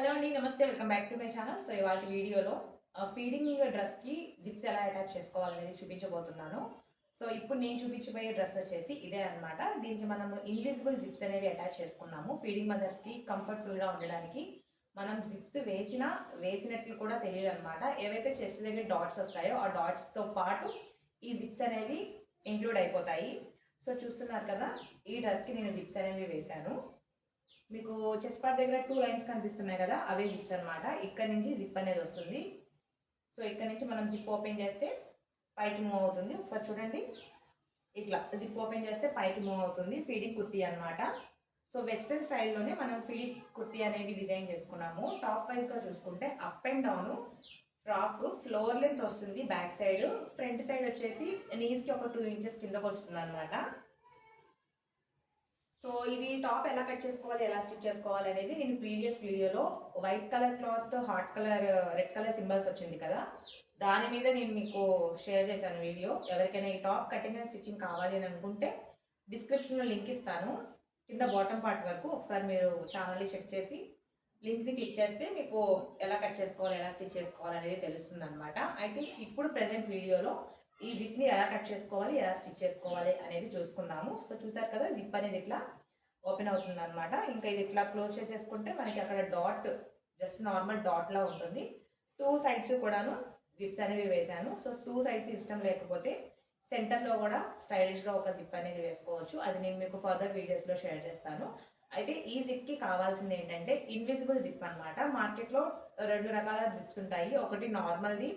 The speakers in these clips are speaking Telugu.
హలో అండి నమస్తే welcome back to my channel so ఇవాళ వీడియోలో ఫీడింగ్ డ్రెస్కి జిప్స్ ఎలా అటాచ్ చేసుకోవాలనేది చూపించబోతున్నాను. సో ఇప్పుడు నేను చూపించబోయే డ్రెస్ వచ్చేసి ఇదే అన్నమాట. దీనికి మనం ఇన్విజిబుల్ జిప్స్ అనేవి అటాచ్ చేసుకున్నాము. ఫీడింగ్ మదర్స్కి కంఫర్టబుల్గా ఉండడానికి మనం జిప్స్ వేసినా వేసినట్లు కూడా తెలియదు అనమాట ఏవైతే చెస్ట్ దగ్గర డాట్స్ వస్తాయో ఆ డాట్స్తో పాటు ఈ జిప్స్ అనేవి ఇంక్లూడ్ అయిపోతాయి. సో చూస్తున్నారు కదా ఈ డ్రెస్కి నేను జిప్స్ అనేవి వేశాను. మీకు చెస్ట్ పార్ట్ దగ్గర టూ లైన్స్ కనిపిస్తున్నాయి కదా అవే జిప్స్ అనమాట ఇక్కడ నుంచి జిప్ అనేది వస్తుంది. సో ఇక్కడ నుంచి మనం జిప్ ఓపెన్ చేస్తే పైకి మూవ్ అవుతుంది. ఒకసారి చూడండి. ఇట్లా జిప్ ఓపెన్ చేస్తే పైకి మూవ్ అవుతుంది. ఫీడింగ్ కుర్తీ అనమాట సో వెస్ట్రన్ స్టైల్లోనే మనం ఫీడింగ్ కుర్తీ అనేది డిజైన్ చేసుకున్నాము. టాప్ వైజ్గా చూసుకుంటే up and down frock floor length వస్తుంది. బ్యాక్ సైడ్ ఫ్రంట్ సైడ్ వచ్చేసి నీస్కి ఒక టూ ఇంచెస్ కిందకు వస్తుంది అనమాట సో ఇది టాప్ ఎలా కట్ చేసుకోవాలి ఎలా స్టిచ్ చేసుకోవాలి అనేది నేను ప్రీవియస్ వీడియోలో white colour cloth hot colour red colour symbols వచ్చింది కదా. దాని మీద నేను మీకు షేర్ చేశాను వీడియో. ఎవరికైనా ఈ టాప్ కటింగ్ అండ్ స్టిచ్చింగ్ కావాలి అని అనుకుంటే డిస్క్రిప్షన్లో లింక్ ఇస్తాను. కింద బాటమ్ పార్ట్ వరకు ఒకసారి మీరు ఛానల్ని చెక్ చేసి లింక్ని క్లిక్ చేస్తే మీకు ఎలా కట్ చేసుకోవాలి ఎలా స్టిచ్ చేసుకోవాలి అనేది తెలుస్తుంది అనమాట అయితే ఇప్పుడు ప్రజెంట్ వీడియోలో ఈ జిప్ని ఎలా కట్ చేసుకోవాలి ఎలా స్టిచ్ చేసుకోవాలి అనేది చూసుకుందాము. సో చూసారు కదా జిప్ అనేది ఇట్లా ఓపెన్ అవుతుంది అనమాట ఇంకా ఇది ఇట్లా క్లోజ్ చేసేసుకుంటే మనకి అక్కడ డాట్ జస్ట్ నార్మల్ డాట్లా ఉంటుంది. టూ సైడ్స్ కూడాను జిప్స్ అనేవి వేశాను. సో టూ సైడ్స్ ఇష్టం లేకపోతే సెంటర్లో కూడా స్టైలిష్గా ఒక జిప్ అనేది వేసుకోవచ్చు. అది నేను మీకు ఫర్దర్ వీడియోస్లో షేర్ చేస్తాను. అయితే ఈ జిప్కి కావాల్సింది ఏంటంటే ఇన్విజిబుల్ జిప్ అనమాట మార్కెట్లో రెండు రకాల జిప్స్ ఉంటాయి. ఒకటి నార్మల్ది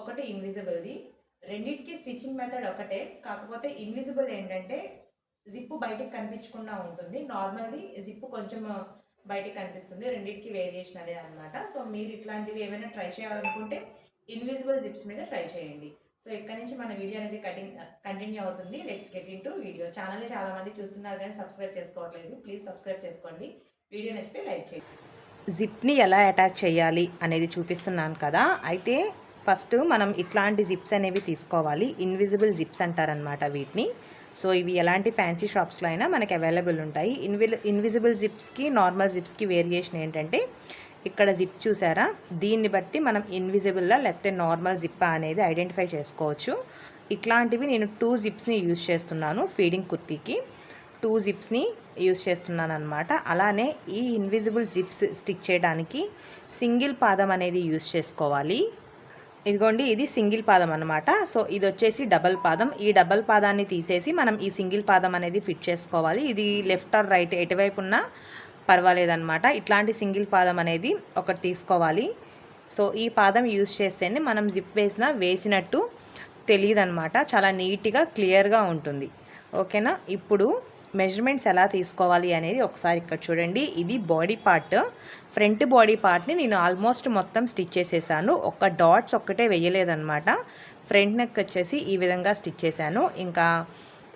ఒకటి ఇన్విజిబుల్ది రెండింటికి స్టిచ్చింగ్ మెథడ్ ఒకటే కాకపోతే ఇన్విజిబుల్ ఏంటంటే జిప్పు బయటికి కనిపించకుండా ఉంటుంది. నార్మల్ది జిప్పు కొంచెం బయటికి కనిపిస్తుంది. రెండింటికి వేరియేషన్ అదే అనమాట సో మీరు ఇట్లాంటివి ఏమైనా ట్రై చేయాలనుకుంటే ఇన్విజిబుల్ జిప్స్ మీద ట్రై చేయండి. సో ఇక్కడ నుంచి మన వీడియో అనేది కటింగ్ కంటిన్యూ అవుతుంది. Let's get into video channel చాలా మంది చూస్తున్నారు కానీ సబ్స్క్రైబ్ చేసుకోవట్లేదు. ప్లీజ్ సబ్స్క్రైబ్ చేసుకోండి. వీడియో నచ్చితే లైక్ చేయండి. జిప్ని ఎలా అటాచ్ చేయాలి అనేది చూపిస్తున్నాను కదా. అయితే ఫస్ట్ మనం ఇట్లాంటి జిప్స్ అనేవి తీసుకోవాలి. ఇన్విజిబుల్ జిప్స్ అంటారనమాట వీటిని. సో ఇవి ఎలాంటి ఫ్యాన్సీ షాప్స్లో అయినా మనకి అవైలబుల్ ఉంటాయి. ఇన్విల్ ఇన్విజిబుల్ జిప్స్కి నార్మల్ జిప్స్కి వేరియేషన్ ఏంటంటే ఇక్కడ జిప్ చూసారా? దీన్ని బట్టి మనం ఇన్విజిబుల్లా లేకపోతే నార్మల్ జిప్పా అనేది ఐడెంటిఫై చేసుకోవచ్చు. ఇట్లాంటివి నేను టూ జిప్స్ని యూజ్ చేస్తున్నాను ఫీడింగ్ కుర్తీకి. టూ జిప్స్ని యూజ్ చేస్తున్నాను అనమాట అలానే ఈ ఇన్విజిబుల్ జిప్స్ స్టిచ్ చేయడానికి సింగిల్ పాదం అనేది యూజ్ చేసుకోవాలి. ఇదిగోండి ఇది సింగిల్ పాదం అనమాట సో ఇది వచ్చేసి డబల్ పాదం. ఈ డబల్ పాదాన్ని తీసేసి మనం ఈ సింగిల్ పాదం అనేది ఫిట్ చేసుకోవాలి. ఇది లెఫ్ట్ ఆర్ రైట్ ఎటువైపు ఉన్నా పర్వాలేదన్నమాట. ఇట్లాంటి సింగిల్ పాదం అనేది ఒకటి తీసుకోవాలి. సో ఈ పాదం యూజ్ చేస్తేనే మనం జిప్ వేసిన వేసినట్టు తెలియదు చాలా నీట్గా క్లియర్గా ఉంటుంది. ఓకేనా? ఇప్పుడు మెజర్మెంట్స్ ఎలా తీసుకోవాలి అనేది ఒకసారి ఇక్కడ చూడండి. ఇది బాడీ పార్ట్. ఫ్రంట్ బాడీ పార్ట్ని నేను ఆల్మోస్ట్ మొత్తం స్టిచ్ చేసేసాను. ఒక్క డాట్స్ ఒక్కటే వేయలేదనమాట ఫ్రంట్ నెక్ వచ్చేసి ఈ విధంగా స్టిచ్ చేశాను. ఇంకా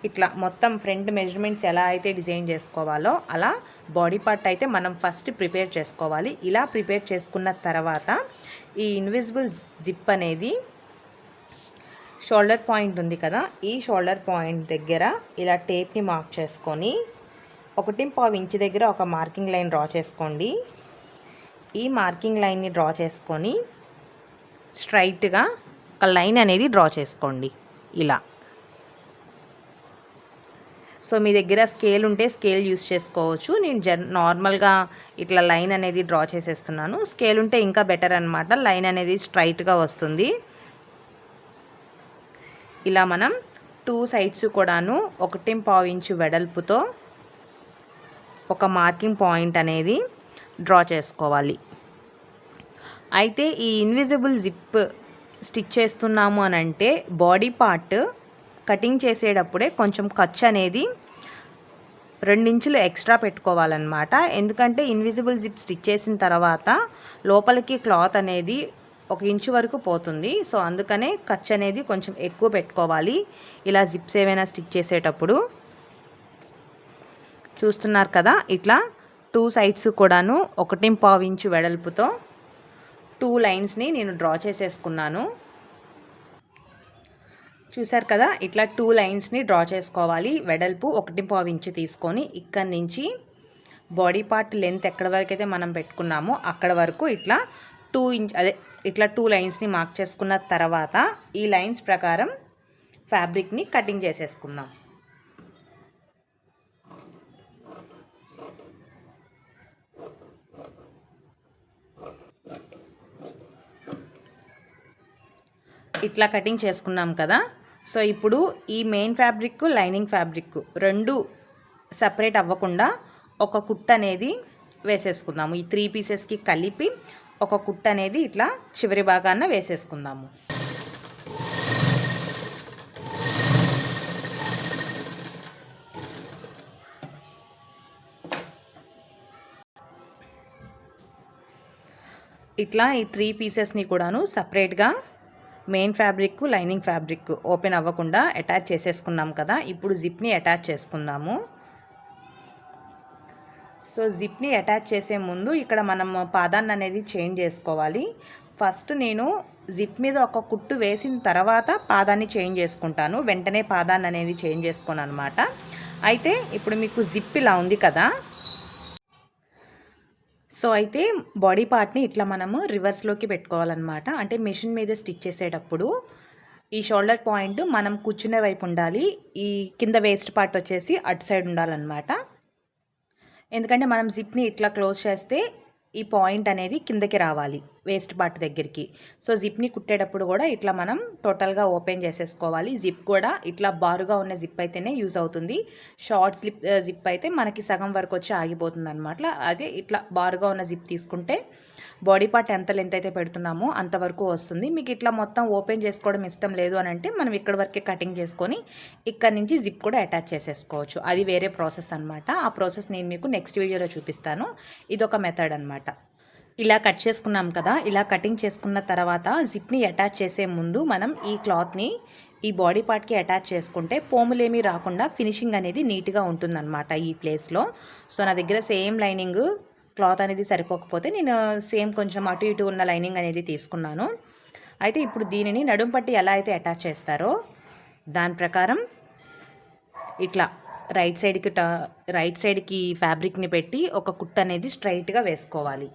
ఇట్లా మొత్తం ఫ్రంట్ మెజర్మెంట్స్ ఎలా అయితే డిజైన్ చేసుకోవాలో అలా బాడీ పార్ట్ అయితే మనం ఫస్ట్ ప్రిపేర్ చేసుకోవాలి. ఇలా ప్రిపేర్ చేసుకున్న తర్వాత ఈ ఇన్విజిబుల్ జిప్ అనేది షోల్డర్ పాయింట్ ఉంది కదా ఈ షోల్డర్ పాయింట్ దగ్గర ఇలా టేప్ని మార్క్ చేసుకొని ఒకటి పావు ఇంచు దగ్గర ఒక మార్కింగ్ లైన్ డ్రా చేసుకోండి. ఈ మార్కింగ్ లైన్ని డ్రా చేసుకొని స్ట్రైట్గా ఒక లైన్ అనేది డ్రా చేసుకోండి ఇలా. సో మీ దగ్గర స్కేల్ ఉంటే స్కేల్ యూస్ చేసుకోవచ్చు. నేను జన్ నార్మల్గా ఇట్లా లైన్ అనేది డ్రా చేసేస్తున్నాను. స్కేల్ ఉంటే ఇంకా బెటర్ అనమాట లైన్ అనేది స్ట్రైట్గా వస్తుంది. ఇలా మనం టూ సైడ్స్ కూడాను ఒకటి పావు ఇంచు వెడల్పుతో ఒక మార్కింగ్ పాయింట్ అనేది డ్రా చేసుకోవాలి. అయితే ఈ ఇన్విజిబుల్ జిప్ స్టిచ్ చేస్తున్నాము అని అంటే బాడీ పార్ట్ కటింగ్ చేసేటప్పుడే కొంచెం ఖర్చు అనేది రెండించులు ఎక్స్ట్రా పెట్టుకోవాలన్నమాట. ఎందుకంటే ఇన్విజిబుల్ జిప్ స్టిచ్ చేసిన తర్వాత లోపలికి క్లాత్ అనేది ఒక ఇంచు వరకు పోతుంది. సో అందుకనే ఖర్చు అనేది కొంచెం ఎక్కువ పెట్టుకోవాలి. ఇలా జిప్స్ ఏమైనా స్టిచ్ చేసేటప్పుడు. చూస్తున్నారు కదా ఇట్లా టూ సైడ్స్ కూడాను ఒకటి పావు ఇంచు వెడల్పుతో టూ లైన్స్ని నేను డ్రా చేసేసుకున్నాను. చూసారు కదా ఇట్లా టూ లైన్స్ని డ్రా చేసుకోవాలి. వెడల్పు ఒకటి పావు ఇంచు తీసుకొని ఇక్కడి నుంచి బాడీ పార్ట్ లెంత్ ఎక్కడ వరకు అయితే మనం పెట్టుకున్నామో అక్కడ వరకు ఇట్లా టూ ఇంచ్ అదే ఇట్లా టూ లైన్స్ని మార్క్ చేసుకున్న తర్వాత ఈ లైన్స్ ప్రకారం ఫ్యాబ్రిక్ని కటింగ్ చేసేసుకుందాం. ఇట్లా కటింగ్ చేసుకున్నాం కదా. సో ఇప్పుడు ఈ మెయిన్ ఫ్యాబ్రిక్ లైనింగ్ ఫ్యాబ్రిక్ రెండు సపరేట్ అవ్వకుండా ఒక కుట్ అనేది వేసేసుకుందాము. ఈ త్రీ పీసెస్కి కలిపి ఒక కుట్ అనేది ఇట్లా చివరి భాగాన వేసేసుకుందాము. ఇట్లా ఈ త్రీ పీసెస్ని కూడాను సపరేట్గా main fabric lining fabric open అవ్వకుండా అటాచ్ చేసేసుకున్నాం కదా ఇప్పుడు జిప్ని అటాచ్ చేసుకుందాము. సో జిప్ని అటాచ్ చేసే ముందు ఇక్కడ మనం పాదాన్ని అనేది చేంజ్ చేసుకోవాలి. ఫస్ట్ నేను జిప్ మీద ఒక కుట్టు వేసిన తర్వాత పాదాన్ని చేంజ్ చేసుకుంటాను. వెంటనే పాదాన్ని అనేది చేంజ్ చేసుకోను అనమాట అయితే ఇప్పుడు మీకు జిప్ ఇలా ఉంది కదా. సో అయితే బాడీ పార్ట్ని ఇట్లా మనము రివర్స్లోకి పెట్టుకోవాలన్నమాట. అంటే మిషన్ మీద స్టిచ్ చేసేటప్పుడు ఈ షోల్డర్ పాయింట్ మనం కూర్చునే వైపు ఉండాలి. ఈ కింద వేస్ట్ పార్ట్ వచ్చేసి అటు సైడ్ ఉండాలన్నమాట. ఎందుకంటే మనం జిప్ని ఇట్లా క్లోజ్ చేస్తే ఈ పాయింట్ అనేది కిందకి రావాలి. వేస్ట్ పార్ట్ దగ్గరికి. సో జిప్ని కుట్టేటప్పుడు కూడా ఇట్లా మనం టోటల్గా ఓపెన్ చేసేసుకోవాలి. జిప్ కూడా ఇట్లా బారుగా ఉన్న జిప్ అయితేనే యూజ్ అవుతుంది. షార్ట్ స్లిప్ జిప్ అయితే మనకి సగం వరకు వచ్చి ఆగిపోతుంది అనమాట అదే ఇట్లా బారుగా ఉన్న జిప్ తీసుకుంటే బాడీ పార్ట్ ఎంత లెంత్ అయితే పెడుతున్నామో అంతవరకు వస్తుంది. మీకు ఇట్లా మొత్తం ఓపెన్ చేసుకోవడం ఇష్టం లేదు అని అంటే మనం ఇక్కడ వరకే కటింగ్ చేసుకొని ఇక్కడ నుంచి జిప్ కూడా అటాచ్ చేసేసుకోవచ్చు. అది వేరే ప్రాసెస్ అనమాట ఆ ప్రాసెస్ నేను మీకు నెక్స్ట్ వీడియోలో చూపిస్తాను. ఇది ఒక మెథడ్ అనమాట ఇలా కట్ చేసుకున్నాం కదా ఇలా కటింగ్ చేసుకున్న తర్వాత జిప్ని అటాచ్ చేసే ముందు మనం ఈ క్లాత్ని ఈ బాడీ పార్ట్కి అటాచ్ చేసుకుంటే పోములేమీ రాకుండా ఫినిషింగ్ అనేది నీట్గా ఉంటుందన్నమాట ఈ ప్లేస్లో. సో నా దగ్గర సేమ్ లైనింగ్ క్లాత్ అనేది సరిపోకపోతే నేను సేమ్ కొంచెం అటు ఇటు ఉన్న లైనింగ్ అనేది తీసుకున్నాను. అయితే ఇప్పుడు దీనిని నడుం పట్టి ఎలా అయితే అటాచ్ చేస్తారో దాని ప్రకారం ఇట్లా రైట్ సైడ్కి ట రైట్ సైడ్కి ఫ్యాబ్రిక్ని పెట్టి ఒక కుట్ అనేది స్ట్రైట్గా వేసుకోవాలి.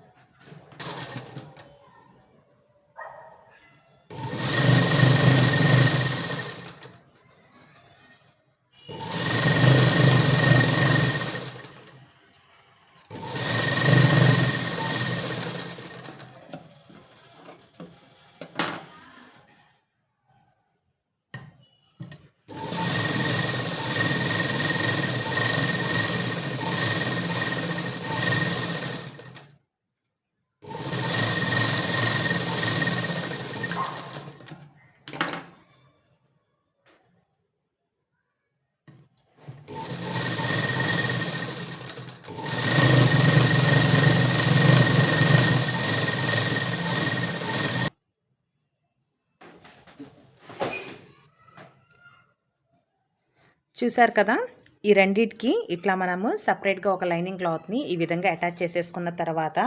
చూసారు కదా? ఈ రెండిటికి ఇట్లా మనము సపరేట్గా ఒక లైనింగ్ క్లాత్ని ఈ విధంగా అటాచ్ చేసేసుకున్న తర్వాత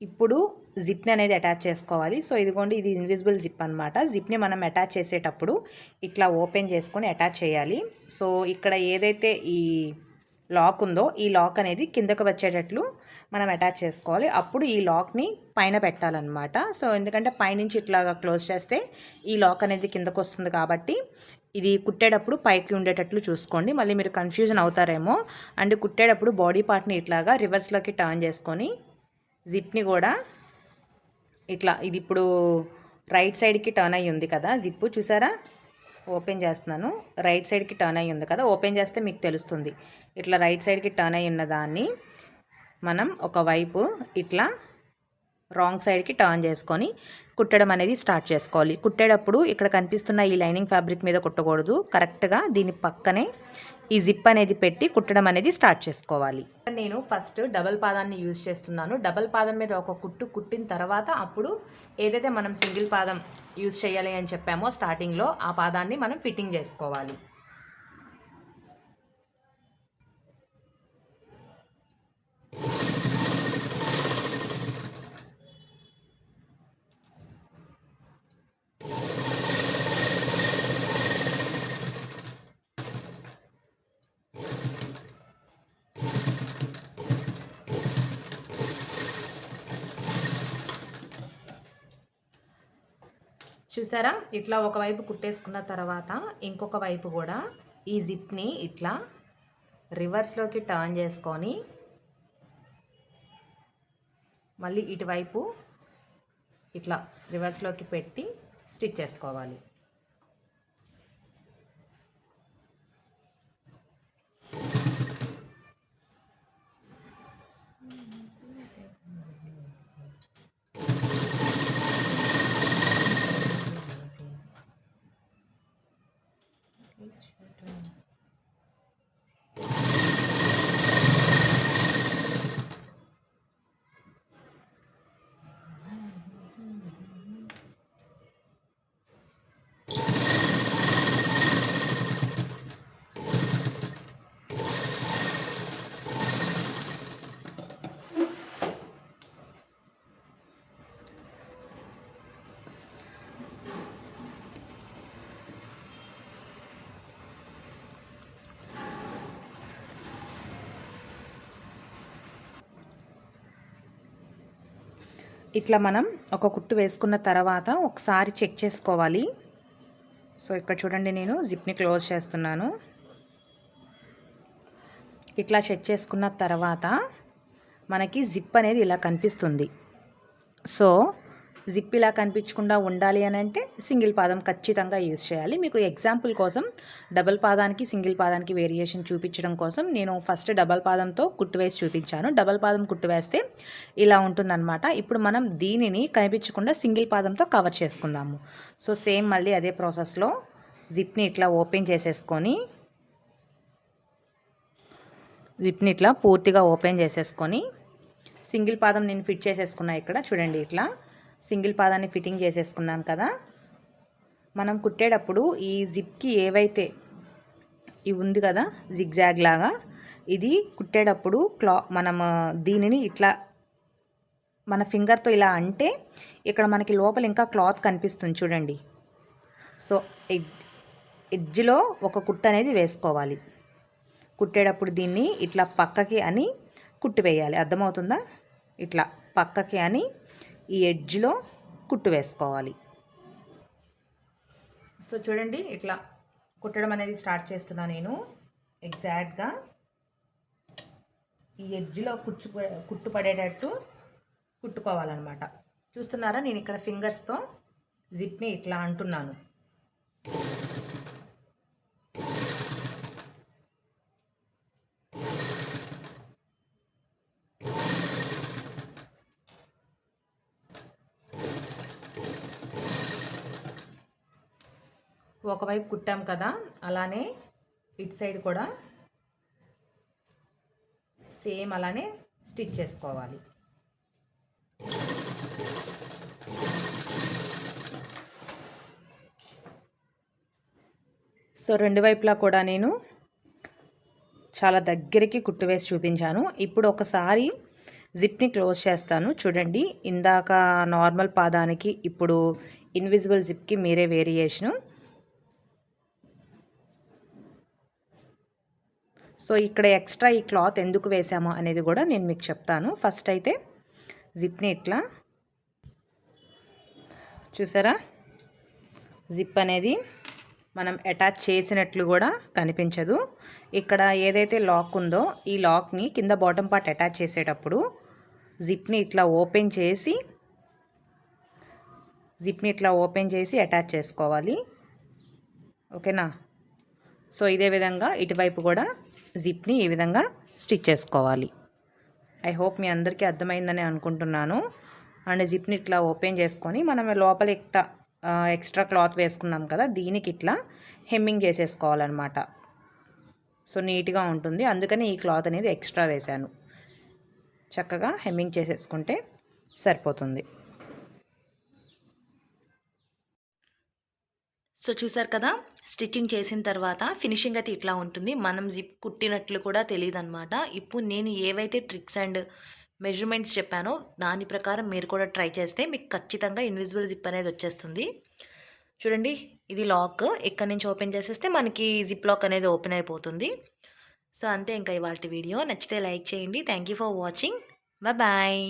ఇప్పుడు జిప్ని అనేది అటాచ్ చేసుకోవాలి. సో ఇదిగోండి ఇది ఇన్విజిబుల్ జిప్ అనమాట జిప్ని మనం అటాచ్ చేసేటప్పుడు ఇట్లా ఓపెన్ చేసుకొని అటాచ్ చేయాలి. సో ఇక్కడ ఏదైతే ఈ లాక్ ఉందో ఈ లాక్ అనేది కిందకు వచ్చేటట్లు మనం అటాచ్ చేసుకోవాలి. అప్పుడు ఈ లాక్ని పైన పెట్టాలన్నమాట. సో ఎందుకంటే పైనుంచి ఇట్లాగా క్లోజ్ చేస్తే ఈ లాక్ అనేది కిందకు వస్తుంది కాబట్టి ఇది కుట్టేటప్పుడు పైకి ఉండేటట్లు చూసుకోండి. మళ్ళీ మీరు కన్ఫ్యూజన్ అవుతారేమో. అండ్ కుట్టేటప్పుడు బాడీ పార్ట్ని ఇట్లాగా రివర్స్లోకి టర్న్ చేసుకొని జిప్ని కూడా ఇట్లా ఇది ఇప్పుడు రైట్ సైడ్కి టర్న్ అయ్యి ఉంది కదా జిప్పు చూసారా? ఓపెన్ చేస్తున్నాను. రైట్ సైడ్కి టర్న్ అయ్యి ఉంది కదా. ఓపెన్ చేస్తే మీకు తెలుస్తుంది. ఇట్లా రైట్ సైడ్కి టర్న్ అయ్యి ఉన్న దాన్ని మనం ఒకవైపు ఇట్లా రాంగ్ సైడ్కి టర్న్ చేసుకొని కుట్టడం అనేది స్టార్ట్ చేసుకోవాలి. కుట్టేటప్పుడు ఇక్కడ కనిపిస్తున్న ఈ లైనింగ్ ఫ్యాబ్రిక్ మీద కుట్టకూడదు. కరెక్ట్గా దీని పక్కనే ఈ జిప్ అనేది పెట్టి కుట్టడం అనేది స్టార్ట్ చేసుకోవాలి. నేను ఫస్ట్ డబల్ పాదాన్ని యూజ్ చేస్తున్నాను. డబల్ పాదం మీద ఒక కుట్టు కుట్టిన తర్వాత అప్పుడు ఏదైతే మనం సింగిల్ పాదం యూజ్ చేయాలి అని చెప్పామో స్టార్టింగ్లో ఆ పాదాన్ని మనం ఫిట్టింగ్ చేసుకోవాలి. చూసారా? ఇట్లా ఒకవైపు కుట్టేసుకున్న తర్వాత ఇంకొక వైపు కూడా ఈ జిప్ని ఇట్లా రివర్స్లోకి టర్న్ చేసుకొని మళ్ళీ ఇటువైపు ఇట్లా రివర్స్లోకి పెట్టి స్టిచ్ చేసుకోవాలి. ఇట్లా మనం ఒక కుట్టు వేసుకున్న తర్వాత ఒకసారి చెక్ చేసుకోవాలి. సో ఇక్కడ చూడండి నేను జిప్ని క్లోజ్ చేస్తున్నాను. ఇట్లా చెక్ చేసుకున్న తర్వాత మనకి జిప్ అనేది ఇలా కనిపిస్తుంది. సో జిప్ ఇలా కనిపించకుండా ఉండాలి అని అంటే సింగిల్ పాదం ఖచ్చితంగా యూజ్ చేయాలి. మీకు ఎగ్జాంపుల్ కోసం డబల్ పాదానికి సింగిల్ పాదానికి వేరియేషన్ చూపించడం కోసం నేను ఫస్ట్ డబల్ పాదంతో కుట్టు వేసి చూపించాను. డబల్ పాదం కుట్టు వేస్తే ఇలా ఉంటుందన్నమాట. ఇప్పుడు మనం దీనిని కనిపించకుండా సింగిల్ పాదంతో కవర్ చేసుకుందాము. సో సేమ్ మళ్ళీ అదే ప్రాసెస్లో జిప్ని ఇట్లా ఓపెన్ చేసేసుకొని జిప్ని ఇట్లా పూర్తిగా ఓపెన్ చేసేసుకొని సింగిల్ పాదం నేను ఫిట్ చేసేసుకున్నా ఇక్కడ చూడండి ఇట్లా. సింగిల్ పాదాన్ని ఫిట్టింగ్ చేసేసుకున్నాను కదా. మనం కుట్టేటప్పుడు ఈ జిప్కి ఏవైతే ఇవి ఉంది కదా జిగ్జాగ్ లాగా ఇది కుట్టేటప్పుడు క్లా మనం దీనిని ఇట్లా మన ఫింగర్తో ఇలా అంటే ఇక్కడ మనకి లోపల ఇంకా క్లాత్ కనిపిస్తుంది చూడండి. సో ఎడ్జ్లో ఒక కుట్ట అనేది వేసుకోవాలి. కుట్టేటప్పుడు దీన్ని ఇట్లా పక్కకి అని కుట్టు వేయాలి. అర్థమవుతుందా? ఇట్లా పక్కకి అని ఈ ఎడ్జ్లో కుట్టు వేసుకోవాలి. సో చూడండి ఇట్లా కుట్టడం అనేది స్టార్ట్ చేస్తున్నా నేను. ఎగ్జాక్ట్గా ఈ ఎడ్జ్లో కుచ్చు కుట్టు పడేటట్టు కుట్టుకోవాలన్నమాట. చూస్తున్నారా? నేను ఇక్కడ ఫింగర్స్తో జిప్ని ఇట్లా అంటున్నాను. ఒకవైపు కుట్టాం కదా అలానే ఇటు సైడ్ కూడా సేమ్ అలానే స్టిచ్ చేసుకోవాలి. సో రెండు వైపులా కూడా నేను చాలా దగ్గరికి కుట్టు వేసి చూపించాను. ఇప్పుడు ఒకసారి జిప్ని క్లోజ్ చేస్తాను. చూడండి ఇందాక నార్మల్ పాదానికి ఇప్పుడు ఇన్విజిబుల్ జిప్కి మీరే వేరియేషను. సో ఇక్కడ ఎక్స్ట్రా ఈ క్లాత్ ఎందుకు వేసాము అనేది కూడా నేను మీకు చెప్తాను. ఫస్ట్ అయితే జిప్ని ఇట్లా చూసారా? జిప్ అనేది మనం అటాచ్ చేసినట్లు కూడా కనిపించదు. ఇక్కడ ఏదైతే లాక్ ఉందో ఈ లాక్ని కింద బాటమ్ పార్ట్ అటాచ్ చేసేటప్పుడు జిప్ని ఇట్లా ఓపెన్ చేసి జిప్ని ఇట్లా ఓపెన్ చేసి అటాచ్ చేసుకోవాలి. ఓకేనా? సో ఇదే విధంగా ఇటువైపు కూడా జిప్ని ఈ విధంగా స్టిచ్ చేసుకోవాలి. ఐ హోప్ మీ అందరికీ అర్థమైందని అనుకుంటున్నాను. అండ్ జిప్ని ఇట్లా ఓపెన్ చేసుకొని మనం లోపల ఎక్ట ఎక్స్ట్రా క్లాత్ వేసుకున్నాం కదా దీనికి ఇట్లా హెమ్మింగ్ చేసేసుకోవాలన్నమాట. సో నీట్గా ఉంటుంది. అందుకని ఈ క్లాత్ అనేది ఎక్స్ట్రా వేశాను. చక్కగా హెమ్మింగ్ చేసేసుకుంటే సరిపోతుంది. సో చూసారు కదా స్టిచ్చింగ్ చేసిన తర్వాత ఫినిషింగ్ అయితే ఇట్లా ఉంటుంది. మనం జిప్ కుట్టినట్లు కూడా తెలియదు అనమాట ఇప్పుడు నేను ఏవైతే ట్రిక్స్ అండ్ మెజర్మెంట్స్ చెప్పానో దాని ప్రకారం మీరు కూడా ట్రై చేస్తే మీకు ఖచ్చితంగా ఇన్విజిబుల్ జిప్ అనేది వచ్చేస్తుంది. చూడండి ఇది లాక్. ఇక్కడ నుంచి ఓపెన్ చేసేస్తే మనకి జిప్ లాక్ అనేది ఓపెన్ అయిపోతుంది. సో అంతే ఇంకా ఇవాళ వీడియో. నచ్చితే లైక్ చేయండి. Thank you for watching. Bye.